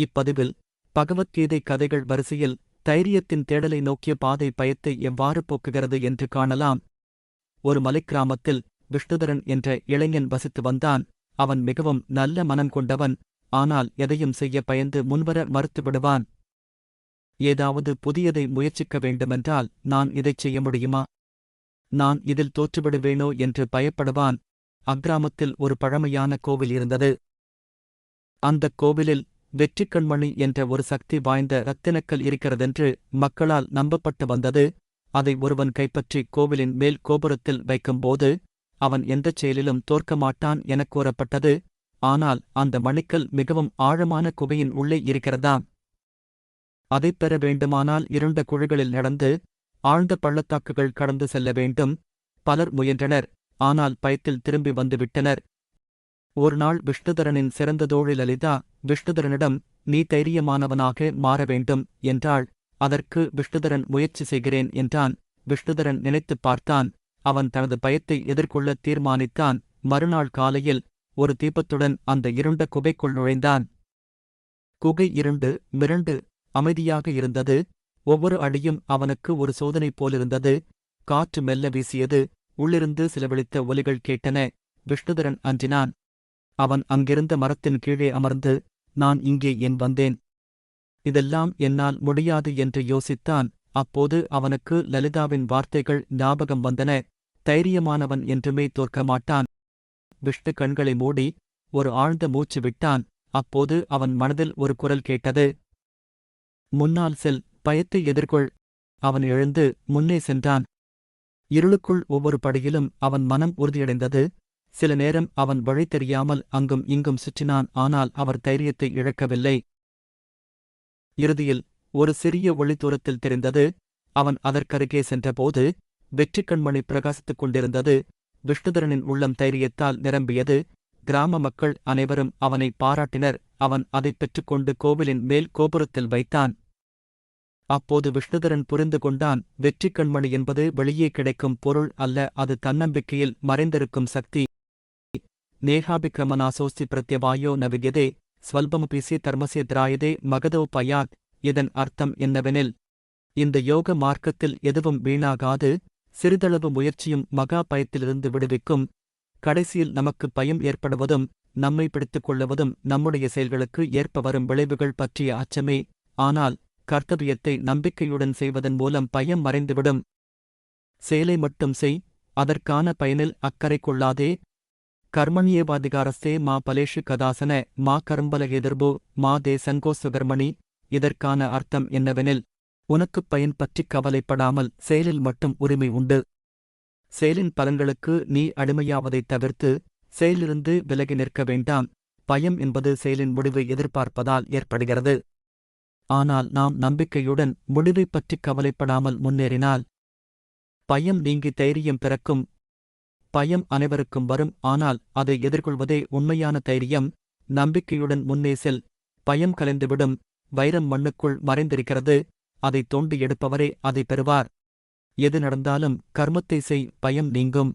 இப்பதிவில் பகவத்கீதை கதைகள் வரிசையில் தைரியத்தின் தேடலை நோக்கிய பாதை பயத்தை எவ்வாறு போக்குகிறது என்று காணலாம். ஒரு மலைக்கிராமத்தில் விஷ்ணுதரன் என்ற இளைஞன் வசித்து வந்தான். அவன் மிகவும் நல்ல மனம் கொண்டவன். ஆனால் எதையும் செய்ய பயந்து முன்வர மறுத்துவிடுவான். ஏதாவது புதியதை முயற்சிக்க வேண்டுமென்றால் நான் இதைச் செய்ய முடியுமா? நான் இதில் தோற்றுவிடுவேனோ என்று பயப்படுவான். அக்கிராமத்தில் ஒரு பழமையான கோவில் இருந்தது. அந்தக் கோவிலில் வெற்றிக்கண்மணி என்ற ஒரு சக்தி வாய்ந்த ரத்தினக்கல் இருக்கிறதென்று மக்களால் நம்பப்பட்டு வந்தது அதை ஒருவன் கைப்பற்றி கோவிலின் மேல் கோபுரத்தில் வைக்கும்போது அவன் எந்தச் செயலிலும் தோற்க மாட்டான் எனக் கூறப்பட்டது. ஆனால் அந்த மணிக்கல் மிகவும் ஆழமான குகையின் உள்ளே இருக்கிறதாம் அதைப் பெற வேண்டுமானால் இருண்ட குழிகளில் நடந்து ஆழ்ந்த பள்ளத்தாக்குகள் கடந்து செல்ல வேண்டும். பலர் முயன்றனர் ஆனால் பயத்தில் திரும்பி வந்துவிட்டனர். ஒருநாள் விஷ்ணுதரனின் சிறந்த தோழில் லலிதா விஷ்ணுதரனிடம் நீ தைரியமானவனாக மாற வேண்டும் என்றாள். அதற்கு விஷ்ணுதரன் முயற்சி செய்கிறேன் என்றான். விஷ்ணுதரன் நினைத்துப் பார்த்தான். அவன் தனது பயத்தை எதிர்கொள்ள தீர்மானித்தான். மறுநாள் காலையில் ஒரு தீபத்துடன் அந்த இருண்ட குகைக்குள் நுழைந்தான். குகை இருண்டு மிரண்டு அமைதியாக இருந்தது. ஒவ்வொரு அடியும் அவனுக்கு ஒரு சோதனை போலிருந்தது. காற்று மெல்ல வீசியது. உள்ளிருந்து சிலவழித்த ஒலிகள் கேட்டன. விஷ்ணுதரன் அஞ்சினான். அவன் அங்கிருந்த மரத்தின் கீழே அமர்ந்து நான் இங்கே என் வந்தேன்? இதெல்லாம் என்னால் முடியாது என்று யோசித்தான். அப்போது அவனுக்கு லலிதாவின் வார்த்தைகள் ஞாபகம் வந்தன. தைரியமானவன் என்றுமே தோற்க மாட்டான் விஷ்ணு கண்களை மூடி ஒரு ஆழ்ந்த மூச்சு விட்டான். அப்போது அவன் மனதில் ஒரு குரல் கேட்டது முன்னால் செல் பயத்தை எதிர்கொள். அவன் எழுந்து முன்னே சென்றான். இருளுக்குள் ஒவ்வொரு படியிலும் அவன் மனம் உறுதியடைந்தது. சில நேரம் அவன் வழி தெரியாமல் அங்கும் இங்கும் சுற்றினான் ஆனால் அவர் தைரியத்தை இழக்கவில்லை. இறுதியில் ஒரு சிறிய ஒளி தூரத்தில் தெரிந்தது அவன் அதற்கருகே சென்றபோது வெற்றி கண்மணி பிரகாசித்துக் கொண்டிருந்தது. விஷ்ணுதரனின் உள்ளம் தைரியத்தால் நிரம்பியது. கிராம மக்கள் அனைவரும் அவனை பாராட்டினர். அவன் அதைப் பெற்றுக்கொண்டு கோவிலின் மேல் கோபுரத்தில் வைத்தான். அப்போது விஷ்ணுதரன் புரிந்து கொண்டான் வெற்றி கண்மணி என்பது வெளியே கிடைக்கும் பொருள் அல்ல அது தன்னம்பிக்கையில் மறைந்திருக்கும் சக்தி. நேகாபிக்ரமனாசோஸ்தி பிரத்யவாயோ ந வித்யதே ஸ்வல்பமபிசி தர்மசே திராயதே மகதோ பயாத் இதன் அர்த்தம் என்னவெனில் இந்த யோக மார்க்கத்தில் எதுவும் வீணாகாது சிறிதளவு முயற்சியும் மகா பயத்திலிருந்து விடுவிக்கும் கடைசியில் நமக்கு பயம் ஏற்படுவதும் நம்மை பிடித்துக் கொள்ளுவதும் நம்முடைய செயல்களுக்கு ஏற்ப வரும் விளைவுகள் பற்றிய அச்சமே ஆனால் கர்த்தவியத்தை நம்பிக்கையுடன் செய்வதன் மூலம் பயம் மறைந்துவிடும் செயலை மட்டும் செய் அதற்கான பயனில் அக்கறை கொள்ளாதே கர்மணியேவாதிகாரஸ்தே மா பலேஷு கதாசன மா கரும்பல எதிர்போ மா தே சங்கோ சுகர்மணி இதற்கான அர்த்தம் என்னவெனில் உனக்குப் பயன் பற்றிக் கவலைப்படாமல் செயலில் மட்டும் உரிமை உண்டு. செயலின் பலன்களுக்கு நீ அடிமையாவதைத் தவிர்த்து செயலிலிருந்து விலகி நிற்க வேண்டாம். பயம் என்பது செயலின் முடிவை எதிர்பார்ப்பதால் ஏற்படுகிறது. ஆனால் நாம் நம்பிக்கையுடன் முடிவைப் பற்றிக் கவலைப்படாமல் முன்னேறினால் பயம் நீங்கி தைரியம் பிறக்கும். பயம் அனைவருக்கும் வரும். ஆனால் அதை எதிர்கொள்வதே உண்மையான தைரியம். நம்பிக்கையுடன் முன்னே செல். பயம் கலைந்துவிடும். வைரம் மண்ணுக்குள் மறைந்திருக்கிறது. அதைத் தோண்டி எடுப்பவரே அதை பெறுவார். எது நடந்தாலும் கர்மத்தை செய். பயம் நீங்கும்.